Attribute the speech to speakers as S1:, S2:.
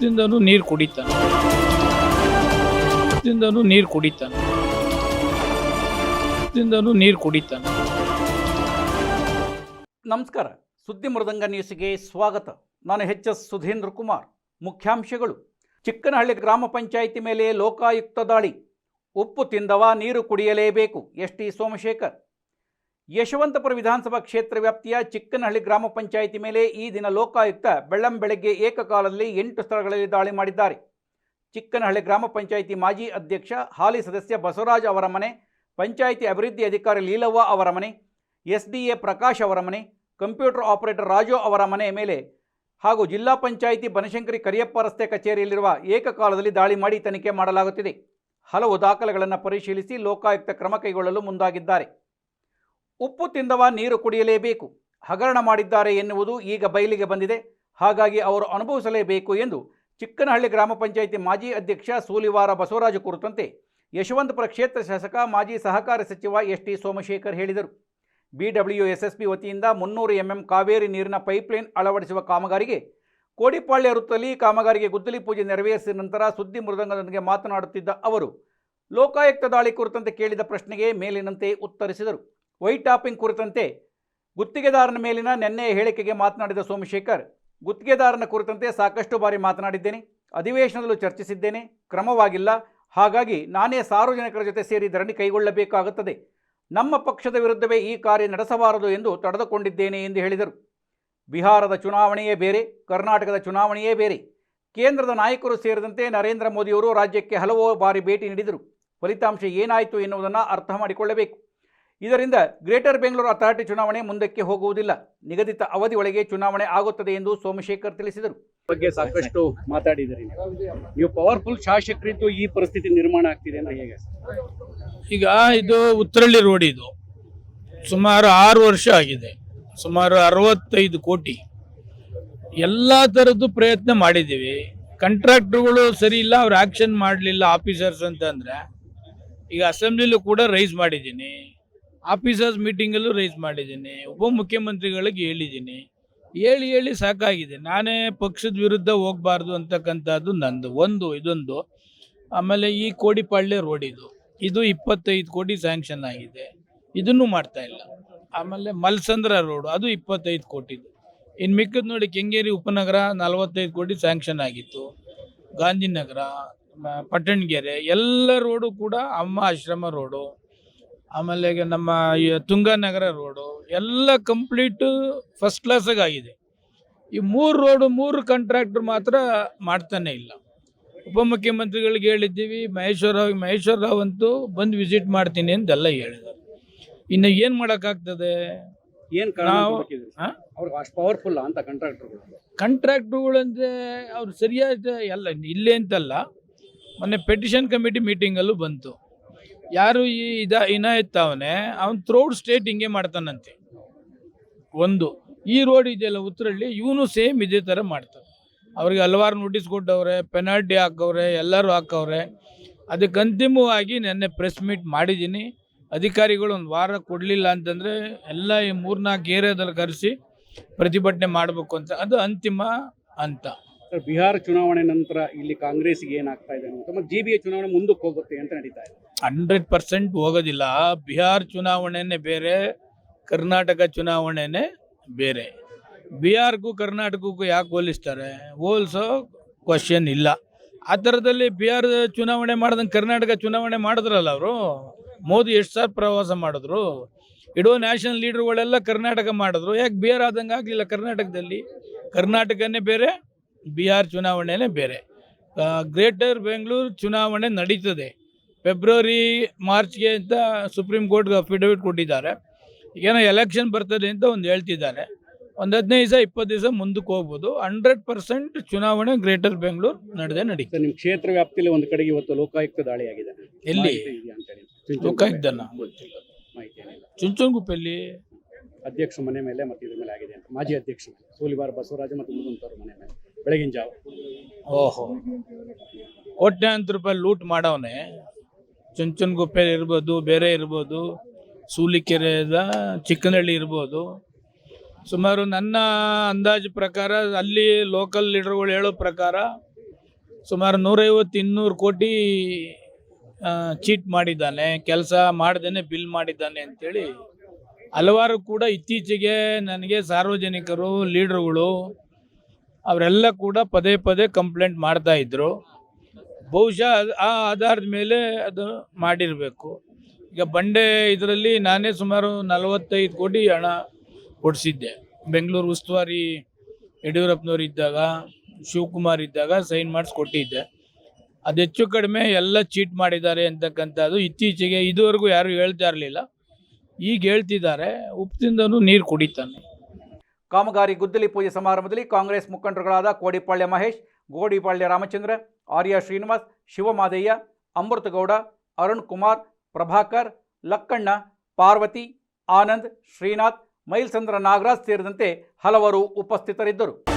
S1: ದಿಂದನೂ ನೀರು ಕುಡಿತಾನೆ. ದಿಂದನೂ ನೀರು ಕುಡಿತಾನೆ. ದಿಂದನೂ ನೀರು ಕುಡಿತಾನೆ.
S2: ನಮಸ್ಕಾರ. ಸುದ್ದಿ ಮೃದಂಗ ನ್ಯೂಸ್ಗೆ ಸ್ವಾಗತ. ನಾನು ಎಚ್ ಎಸ್ ಸುಧೀಂದ್ರ ಕುಮಾರ್. ಮುಖ್ಯಾಂಶಗಳು. ಚಿಕ್ಕನಹಳ್ಳಿ ಗ್ರಾಮ ಪಂಚಾಯಿತಿ ಮೇಲೆ ಲೋಕಾಯುಕ್ತ ದಾಳಿ. ಉಪ್ಪು ತಿಂದವ, ನೀರು ಕುಡಿಯಲೇಬೇಕು. S T Somashekar. ಯಶವಂತಪುರ ವಿಧಾನಸಭಾ ಕ್ಷೇತ್ರ ವ್ಯಾಪ್ತಿಯ ಚಿಕ್ಕನಹಳ್ಳಿ ಗ್ರಾಮ ಪಂಚಾಯಿತಿ ಮೇಲೆ ಈ ದಿನ ಲೋಕಾಯುಕ್ತ ಬೆಳ್ಳಂ ಬೆಳಗ್ಗೆ ಏಕಕಾಲದಲ್ಲಿ ಎಂಟು ಸ್ಥಳಗಳಲ್ಲಿ ದಾಳಿ ಮಾಡಿದ್ದಾರೆ. ಚಿಕ್ಕನಹಳ್ಳಿ ಗ್ರಾಮ ಪಂಚಾಯಿತಿ ಮಾಜಿ ಅಧ್ಯಕ್ಷ, ಹಾಲಿ ಸದಸ್ಯ ಬಸವರಾಜ್ ಅವರ ಮನೆ, ಪಂಚಾಯಿತಿ ಅಭಿವೃದ್ಧಿ ಅಧಿಕಾರಿ ಲೀಲವ್ವ ಅವರ ಮನೆ ಎಸ್ ಡಿ ಎ ಪ್ರಕಾಶ್ ಅವರ ಮನೆ, ಕಂಪ್ಯೂಟರ್ ಆಪರೇಟರ್ ರಾಜು ಅವರ ಮನೆ ಮೇಲೆ ಹಾಗೂ ಜಿಲ್ಲಾ ಪಂಚಾಯಿತಿ ಬನಶಂಕರಿ ಕರಿಯಪ್ಪ ರಸ್ತೆ ಕಚೇರಿಯಲ್ಲಿರುವ ಏಕಕಾಲದಲ್ಲಿ ದಾಳಿ ಮಾಡಿ ತನಿಖೆ ಮಾಡಲಾಗುತ್ತಿದೆ. ಹಲವು ದಾಖಲೆಗಳನ್ನು ಪರಿಶೀಲಿಸಿ ಲೋಕಾಯುಕ್ತ ಕ್ರಮ ಕೈಗೊಳ್ಳಲು ಮುಂದಾಗಿದ್ದಾರೆ. ಉಪ್ಪು ತಿಂದವ ನೀರು ಕುಡಿಯಲೇಬೇಕು, ಹಗರಣ ಮಾಡಿದ್ದಾರೆ ಎನ್ನುವುದು ಈಗ ಬಯಲಿಗೆ ಬಂದಿದೆ. ಹಾಗಾಗಿ ಅವರು ಅನುಭವಿಸಲೇಬೇಕು ಎಂದು ಚಿಕ್ಕನಹಳ್ಳಿ ಗ್ರಾಮ ಪಂಚಾಯಿತಿ ಮಾಜಿ ಅಧ್ಯಕ್ಷ ಸೂಲಿವಾರ ಬಸವರಾಜು ಕುರಿತಂತೆ ಯಶವಂತಪುರ ಕ್ಷೇತ್ರ ಶಾಸಕ, ಮಾಜಿ ಸಹಕಾರ ಸಚಿವ ಎಸ್ ಟಿ ಸೋಮಶೇಖರ್ ಹೇಳಿದರು. ಬಿಡಬ್ಲ್ಯೂ ಬಿ ವತಿಯಿಂದ ಮುನ್ನೂರು ಎಂಎಂ ಕಾವೇರಿ ನೀರಿನ ಪೈಪ್ಲೈನ್ ಅಳವಡಿಸುವ ಕಾಮಗಾರಿಗೆ ಕೋಡಿಪಾಳ್ಯ ವೃತ್ತದಲ್ಲಿ ಕಾಮಗಾರಿಗೆ ಗುದ್ದಲಿ ಪೂಜೆ ನೆರವೇರಿಸಿದ ನಂತರ ಸುದ್ದಿ ಮೃದಂಗದೊಂದಿಗೆ ಮಾತನಾಡುತ್ತಿದ್ದ ಅವರು, ಲೋಕಾಯುಕ್ತ ದಾಳಿ ಕುರಿತಂತೆ ಕೇಳಿದ ಪ್ರಶ್ನೆಗೆ ಮೇಲಿನಂತೆ ಉತ್ತರಿಸಿದರು. ವೈಟ್ ಟಾಪಿಂಗ್ ಕುರಿತಂತೆ ಗುತ್ತಿಗೆದಾರನ ಮೇಲಿನ ನಿನ್ನೆಯ ಹೇಳಿಕೆಗೆ ಮಾತನಾಡಿದ ಸೋಮಶೇಖರ್, ಗುತ್ತಿಗೆದಾರನ ಕುರಿತಂತೆ ಸಾಕಷ್ಟು ಬಾರಿ ಮಾತನಾಡಿದ್ದೇನೆ, ಅಧಿವೇಶನದಲ್ಲೂ ಚರ್ಚಿಸಿದ್ದೇನೆ, ಕ್ರಮವಾಗಿಲ್ಲ. ಹಾಗಾಗಿ ನಾನೇ ಸಾರ್ವಜನಿಕರ ಜೊತೆ ಸೇರಿ ಧರಣಿ ಕೈಗೊಳ್ಳಬೇಕಾಗುತ್ತದೆ. ನಮ್ಮ ಪಕ್ಷದ ವಿರುದ್ಧವೇ ಈ ಕಾರ್ಯ ನಡೆಸಬಾರದು ಎಂದು ತಡೆದುಕೊಂಡಿದ್ದೇನೆ ಎಂದು ಹೇಳಿದರು. ಬಿಹಾರದ ಚುನಾವಣೆಯೇ ಬೇರೆ, ಕರ್ನಾಟಕದ ಚುನಾವಣೆಯೇ ಬೇರೆ. ಕೇಂದ್ರದ ನಾಯಕರು ಸೇರಿದಂತೆ ನರೇಂದ್ರ ಮೋದಿಯವರು ರಾಜ್ಯಕ್ಕೆ ಹಲವು ಬಾರಿ ಭೇಟಿ ನೀಡಿದರು. ಫಲಿತಾಂಶ ಏನಾಯಿತು ಎನ್ನುವುದನ್ನು ಅರ್ಥ ಮಾಡಿಕೊಳ್ಳಬೇಕು. ಇದರಿಂದ ಗ್ರೇಟರ್ ಬೆಂಗಳೂರು ಅಥಾರಿಟಿ ಚುನಾವಣೆ ಮುಂದಕ್ಕೆ ಹೋಗುವುದಿಲ್ಲ. ನಿಗದಿತ ಅವಧಿ ಒಳಗೆ ಚುನಾವಣೆ ಆಗುತ್ತದೆ ಎಂದು ಸೋಮಶೇಖರ್ ತಿಳಿಸಿದರು.
S3: ಬಗ್ಗೆ ಸಾಕಷ್ಟು ಮಾತಾಡಿದಿರಿ ನೀವು. ಪವರ್ಫುಲ್ ಶಾಸಕರಿದ್ದು ಈ ಪರಿಸ್ಥಿತಿ ನಿರ್ಮಾಣ ಆಗ್ತಿದೆ ಅಂದ್ರೆ ಹೇಗೆ?
S1: ಈಗ ಇದು ಉತ್ತರಳ್ಳಿ ರೋಡ್ ಇದು. ಸುಮಾರು ಆರು ವರ್ಷ ಆಗಿದೆ. ಸುಮಾರು ಅರವತ್ತೈದು ಕೋಟಿ. ಎಲ್ಲ ಥರದ್ದು ಪ್ರಯತ್ನ ಮಾಡಿದ್ದೀವಿ. ಕಾಂಟ್ರಾಕ್ಟರ್ಗಳು ಸರಿ ಇಲ್ಲ ಅವ್ರು ಆಕ್ಷನ್ ಮಾಡಲಿಲ್ಲ ಆಫೀಸರ್ಸ್ ಅಂತಂದ್ರೆ ಈಗ ಅಸೆಂಬ್ಲಿಲೂ ಕೂಡ ರೈಸ್ ಮಾಡಿದ್ದೀನಿ. ಆಫೀಸರ್ಸ್ ಮೀಟಿಂಗಲ್ಲೂ ರೈಸ್ ಮಾಡಿದ್ದೀನಿ. ಉಪಮುಖ್ಯಮಂತ್ರಿಗಳಿಗೆ ಹೇಳಿದ್ದೀನಿ. ಹೇಳಿ ಹೇಳಿ ಸಾಕಾಗಿದೆ. ನಾನೇ ಪಕ್ಷದ ವಿರುದ್ಧ ಹೋಗಬಾರ್ದು ಅಂತಕ್ಕಂಥದ್ದು ನಂದು. ಒಂದು, ಇದೊಂದು. ಆಮೇಲೆ ಈ ಕೋಡಿಪಾಳ್ಯ ರೋಡ್ ಇದು. ಇದು ಇಪ್ಪತ್ತೈದು ಕೋಟಿ ಸ್ಯಾಂಕ್ಷನ್ ಆಗಿದೆ. ಇದನ್ನು ಮಾಡ್ತಾ ಇಲ್ಲ. ಆಮೇಲೆ ಮಲ್ಸಂದ್ರ ರೋಡ್ ಅದು ಇಪ್ಪತ್ತೈದು ಕೋಟಿದು ಇನ್ನು ಮಿಕ್ಕದ ನೋಡಿ ಕೆಂಗೇರಿ ಉಪನಗರ ನಲವತ್ತೈದು ಕೋಟಿ ಸ್ಯಾಂಕ್ಷನ್ ಆಗಿತ್ತು. ಗಾಂಧಿನಗರ ಪಟ್ಟಣಗೆರೆ, ಎಲ್ಲ ರೋಡು ಕೂಡ ಅಮ್ಮ ಆಶ್ರಮ ರೋಡು ಆಮೇಲೆ ನಮ್ಮ ತುಂಗಾನಗರ ರೋಡು ಎಲ್ಲ ಕಂಪ್ಲೀಟ್ ಫಸ್ಟ್ ಕ್ಲಾಸಾಗಿ ಆಗಿದೆ. ಈ ಮೂರು ರೋಡು ಮೂರು ಕಾಂಟ್ರಾಕ್ಟರ್ ಮಾತ್ರ ಮಾಡ್ತಾನೆ ಇಲ್ಲ. ಉಪಮುಖ್ಯಮಂತ್ರಿಗಳಿಗೆ ಹೇಳಿದ್ದೀವಿ ಮಹೇಶ್ವರ ರಾವ್ ಮಹೇಶ್ವರ ರಾವ್ ಅಂತೂ ಬಂದು ವಿಸಿಟ್ ಮಾಡ್ತೀನಿ ಅಂತೆಲ್ಲ ಹೇಳಿದರು ಇನ್ನು ಏನು ಮಾಡೋಕ್ಕಾಗ್ತದೆ?
S3: ಏನು
S1: ನಾವು-
S3: ಪವರ್ಫುಲ್ ಅಂತ ಕಾಂಟ್ರಾಕ್ಟರ್ಗಳು
S1: ಕಾಂಟ್ರಾಕ್ಟ್ರುಗಳಂದ್ರೆ ಅವ್ರು ಸರಿಯಾದ ಎಲ್ಲ ಇಲ್ಲೇ ಅಂತಲ್ಲ. ಮೊನ್ನೆ ಪೆಟಿಷನ್ ಕಮಿಟಿ ಮೀಟಿಂಗಲ್ಲೂ ಬಂತು. ಯಾರು ಈ ಇದ ಇನಾಯತ್ ಅವನು ಥ್ರೋಡ್ ಸ್ಟೇಟ್ ಹಿಂಗೆ ಮಾಡ್ತಾನಂತೆ. ಒಂದು, ಈ ರೋಡ್ ಇದೆಯಲ್ಲ ಉತ್ತರಳ್ಳಿ, ಇವನು ಸೇಮ್ ಇದೇ ಥರ ಮಾಡ್ತಾನೆ. ಅವ್ರಿಗೆ ಹಲವಾರು ನೋಟಿಸ್ ಕೊಟ್ಟವ್ರೆ ಪೆನಾಲ್ಟಿ ಹಾಕವ್ರೆ, ಎಲ್ಲರೂ ಹಾಕವ್ರೆ. ಅದಕ್ಕೆ ಅಂತಿಮವಾಗಿ ನೆನ್ನೆ ಪ್ರೆಸ್ ಮೀಟ್ ಮಾಡಿದ್ದೀನಿ. ಅಧಿಕಾರಿಗಳು ಒಂದು ವಾರ ಕೊಡಲಿಲ್ಲ ಅಂತಂದರೆ ಎಲ್ಲ ಈ ಮೂರ್ನಾಲ್ಕು ಏರಿಯಾದಲ್ಲಿ ಕರೆಸಿ ಪ್ರತಿಭಟನೆ ಮಾಡಬೇಕು ಅಂತ. ಅದು ಅಂತಿಮ ಅಂತ
S3: ಬಿಹಾರ ಚುನಾವಣೆ ನಂತರ ಇಲ್ಲಿ ಕಾಂಗ್ರೆಸ್ಗೆ ಏನಾಗ್ತಾ ಇದೆ ಮತ್ತೆ ಜಿ ಬಿ ಎ ಚುನಾವಣೆ ಮುಂದಕ್ಕೆ ಹೋಗುತ್ತೆ ಅಂತ ನಡೀತಾ ಇದೆ.
S1: ಹಂಡ್ರೆಡ್ ಪರ್ಸೆಂಟ್ ಹೋಗೋದಿಲ್ಲ. ಬಿಹಾರ್ ಚುನಾವಣೆನೇ ಬೇರೆ, ಕರ್ನಾಟಕ ಚುನಾವಣೆನೇ ಬೇರೆ. ಬಿಹಾರ್ಗೂ ಕರ್ನಾಟಕಕ್ಕೂ ಯಾಕೆ ಹೋಲಿಸ್ತಾರೆ? ಹೋಲಿಸೋ ಕ್ವಶನ್ ಇಲ್ಲ. ಆ ಥರದಲ್ಲಿ ಬಿಹಾರ್ ಚುನಾವಣೆ ಮಾಡ್ದಂಗೆ ಕರ್ನಾಟಕ ಚುನಾವಣೆ ಮಾಡಿದ್ರಲ್ಲ ಅವರು? ಮೋದಿ ಎಷ್ಟು ಸಾರಿ ಪ್ರವಾಸ ಮಾಡಿದ್ರು? ಇಡೋ ನ್ಯಾಷನಲ್ ಲೀಡರ್ಗಳೆಲ್ಲ ಕರ್ನಾಟಕ ಮಾಡಿದ್ರು. ಯಾಕೆ ಬಿಹಾರ್ ಆದಂಗೆ ಆಗಲಿಲ್ಲ ಕರ್ನಾಟಕದಲ್ಲಿ? ಕರ್ನಾಟಕನೇ ಬೇರೆ, ಬಿಹಾರ್ ಚುನಾವಣೆನೇ ಬೇರೆ. ಗ್ರೇಟರ್ ಬೆಂಗಳೂರು ಚುನಾವಣೆ ನಡೀತದೆ. ಫೆಬ್ರವರಿ ಮಾರ್ಚ್ಗೆ ಅಂತ ಸುಪ್ರೀಂ ಕೋರ್ಟ್ಗೆ ಅಫಿಡವಿಟ್ ಕೊಟ್ಟಿದ್ದಾರೆ. ಈಗೇನೋ ಎಲೆಕ್ಷನ್ ಬರ್ತದೆ ಅಂತ ಒಂದು ಹೇಳ್ತಿದ್ದಾರೆ. ಒಂದು ಹದಿನೈದು ದಿವಸ ಇಪ್ಪತ್ತು ದಿವಸ ಮುಂದಕ್ಕೆ ಹೋಗ್ಬೋದು. ಹಂಡ್ರೆಡ್ ಪರ್ಸೆಂಟ್ ಚುನಾವಣೆ ಗ್ರೇಟರ್ ಬೆಂಗಳೂರು ನಡೆದೇ ನಡೀತದೆ
S3: ನಿಮ್ಮ ಕ್ಷೇತ್ರ ವ್ಯಾಪ್ತಿಯಲ್ಲಿ ಒಂದು ಕಡೆಗೆ ಇವತ್ತು ಲೋಕಾಯುಕ್ತ ದಾಳಿಯಾಗಿದೆ. ಆಗಿದೆ
S1: ಎಲ್ಲಿ
S3: ಲೋಕಾಯುಕ್ತ
S1: ಚುಂಚನಗುಪ್ಪಲ್ಲಿ
S3: ಅಧ್ಯಕ್ಷ ಮನೆ ಮೇಲೆ ಮತ್ತೆ ಇದ್ರ ಮೇಲೆ ಆಗಿದೆ ಅಂತ. ಮಾಜಿ ಅಧ್ಯಕ್ಷ ಸೋಲಿವಾರ ಬಸವರಾಜ ಮತ್ತು ಮುರುಗಂತವ್ರ ಮನೆ ಮೇಲೆ. ಬೆಳಗಿನ ಜಾವ.
S1: ಓಹೋ. ಕೋಟ್ಯಾಂತರ ರೂಪಾಯಿ ಲೂಟ್ ಮಾಡವನೆ. ಚುಂಚನಗುಪ್ಪೆ ಇರ್ಬೋದು, ಬೇರೆ ಇರ್ಬೋದು, ಸೂಲಿಕೆರೆದ ಚಿಕ್ಕನಹಳ್ಳಿ ಇರ್ಬೋದು. ಸುಮಾರು ನನ್ನ ಅಂದಾಜು ಪ್ರಕಾರ ಅಲ್ಲಿ ಲೋಕಲ್ ಲೀಡರ್ಗಳು ಹೇಳೋ ಪ್ರಕಾರ ಸುಮಾರು ನೂರೈವತ್ತು, ಇನ್ನೂರು ಕೋಟಿ ಚೀಟ್ ಮಾಡಿದ್ದಾನೆ, ಕೆಲಸ ಮಾಡ್ದೇನೆ ಬಿಲ್ ಮಾಡಿದ್ದಾನೆ ಅಂತೇಳಿ. ಹಲವಾರು ಕೂಡ ಇತ್ತೀಚೆಗೆ ನನಗೆ ಸಾರ್ವಜನಿಕರು ಲೀಡ್ರುಗಳು ಅವರೆಲ್ಲ ಕೂಡ ಪದೇ ಪದೇ ಕಂಪ್ಲೇಂಟ್ ಮಾಡ್ತಾ ಇದ್ರು. ಬಹುಶಃ ಆ ಆಧಾರದ ಮೇಲೆ ಅದು ಮಾಡಿರಬೇಕು. ಈಗ ಬಂಡೆ ಇದರಲ್ಲಿ ನಾನೇ ಸುಮಾರು ನಲವತ್ತೈದು ಕೋಟಿ ಹಣ ಕೊಡಿಸಿದ್ದೆ. ಬೆಂಗಳೂರು ಉಸ್ತುವಾರಿ ಯಡಿಯೂರಪ್ಪನವ್ರು ಇದ್ದಾಗ, ಶಿವಕುಮಾರ್ ಇದ್ದಾಗ ಸೈನ್ ಮಾಡಿಸ್ಕೊಟ್ಟಿದ್ದೆ. ಅದು ಹೆಚ್ಚು ಕಡಿಮೆ ಎಲ್ಲ ಚೀಟ್ ಮಾಡಿದ್ದಾರೆ ಅಂತಕ್ಕಂಥದ್ದು ಇತ್ತೀಚೆಗೆ ಇದುವರೆಗೂ ಯಾರು ಹೇಳ್ತಾ ಇರಲಿಲ್ಲ. ಈಗ ಹೇಳ್ತಿದ್ದಾರೆ ಉಪ್ಪಿನಿಂದನೂ ನೀರು ಕುಡಿತಾನೆ.
S2: ಕಾಮಗಾರಿ ಗುದ್ದಲಿ ಪೂಜೆ ಸಮಾರಂಭದಲ್ಲಿ ಕಾಂಗ್ರೆಸ್ ಮುಖಂಡರುಗಳಾದ ಕೋಡಿಪಾಳ್ಯ ಮಹೇಶ್, ಗೋಡಿಪಾಳ್ಯ ರಾಮಚಂದ್ರ ಆರ್ಯ ಶ್ರೀನಿವಾಸ್, ಶಿವಮಾದಯ್ಯ, ಅಮೃತಗೌಡ, ಅರುಣ್ ಕುಮಾರ್, ಪ್ರಭಾಕರ್, ಲಕ್ಕಣ್ಣ, ಪಾರ್ವತಿ, ಆನಂದ್, ಶ್ರೀನಾಥ್, ಮೈಲ್ಸಂದ್ರ ನಾಗರಾಜ್ ಸೇರಿದಂತೆ ಹಲವರು ಉಪಸ್ಥಿತರಿದ್ದರು.